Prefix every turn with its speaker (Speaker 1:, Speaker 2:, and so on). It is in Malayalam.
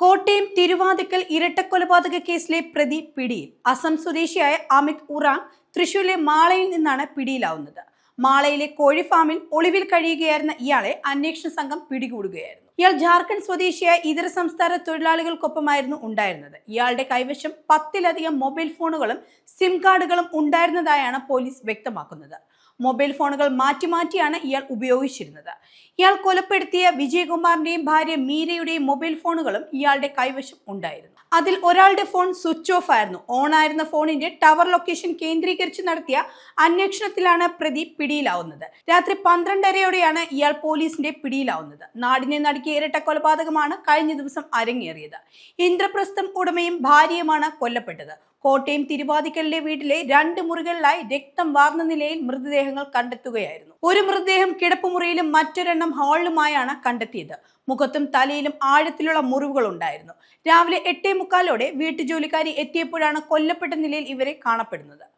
Speaker 1: കോട്ടയം തിരുവാതിക്കൽ ഇരട്ടക്കൊലപാതക കേസിലെ പ്രതി പിടിയിൽ. അസം സ്വദേശിയായ അമിത് ഉറാങ് തൃശൂരിലെ മാളയിൽ നിന്നാണ് പിടിയിലാവുന്നത്. മാളയിലെ കോഴി ഫാമിൽ ഒളിവിൽ കഴിയുകയായിരുന്ന ഇയാളെ അന്വേഷണ സംഘം പിടികൂടുകയായിരുന്നു. ഇയാൾ ജാർഖണ്ഡ് സ്വദേശിയായ ഇതര സംസ്ഥാന തൊഴിലാളികൾക്കൊപ്പമായിരുന്നു ഉണ്ടായിരുന്നത്. ഇയാളുടെ കൈവശം പത്തിലധികം മൊബൈൽ ഫോണുകളും സിം കാർഡുകളും ഉണ്ടായിരുന്നതായാണ് പോലീസ് വ്യക്തമാക്കുന്നത്. മൊബൈൽ ഫോണുകൾ മാറ്റി മാറ്റിയാണ് ഇയാൾ ഉപയോഗിച്ചിരുന്നത്. ഇയാൾ കൊലപ്പെടുത്തിയ വിജയകുമാറിന്റെയും ഭാര്യ മീരയുടെയും മൊബൈൽ ഫോണുകളും ഇയാളുടെ കൈവശം ഉണ്ടായിരുന്നു. അതിൽ ഒരാളുടെ ഫോൺ സ്വിച്ച് ഓഫ് ആയിരുന്നു. ഓൺ ആയിരുന്ന ഫോണിന്റെ ടവർ ലൊക്കേഷൻ കേന്ദ്രീകരിച്ച് നടത്തിയ അന്വേഷണത്തിലാണ് പ്രതി പിടിയിലാവുന്നത്. രാത്രി പന്ത്രണ്ടരയോടെയാണ് ഇയാൾ പോലീസിന്റെ പിടിയിലാവുന്നത്. നാടിനെ നടുക്കിയ ഇരട്ട കൊലപാതകമാണ് കഴിഞ്ഞ ദിവസം അരങ്ങേറിയത്. ഇന്ദ്രപ്രസ്ഥം ഉടമയും ഭാര്യയുമാണ് കൊല്ലപ്പെട്ടത്. കോട്ടയം തിരുവാതിക്കലിലെ വീട്ടിലെ രണ്ട് മുറികളിലായി രക്തം വാർന്ന നിലയിൽ മൃതദേഹങ്ങൾ കണ്ടെത്തുകയായിരുന്നു. ഒരു മൃതദേഹം കിടപ്പുമുറിയിലും മറ്റൊരെണ്ണം ഹാളിലുമായാണ് കണ്ടെത്തിയത്. മുഖത്തും തലയിലും ആഴത്തിലുള്ള മുറിവുകൾ ഉണ്ടായിരുന്നു രാവിലെ എട്ടേ മുക്കാലോടെ വീട്ടുജോലിക്കാരി എത്തിയപ്പോഴാണ് കൊല്ലപ്പെട്ട നിലയിൽ ഇവരെ കാണപ്പെടുന്നത്.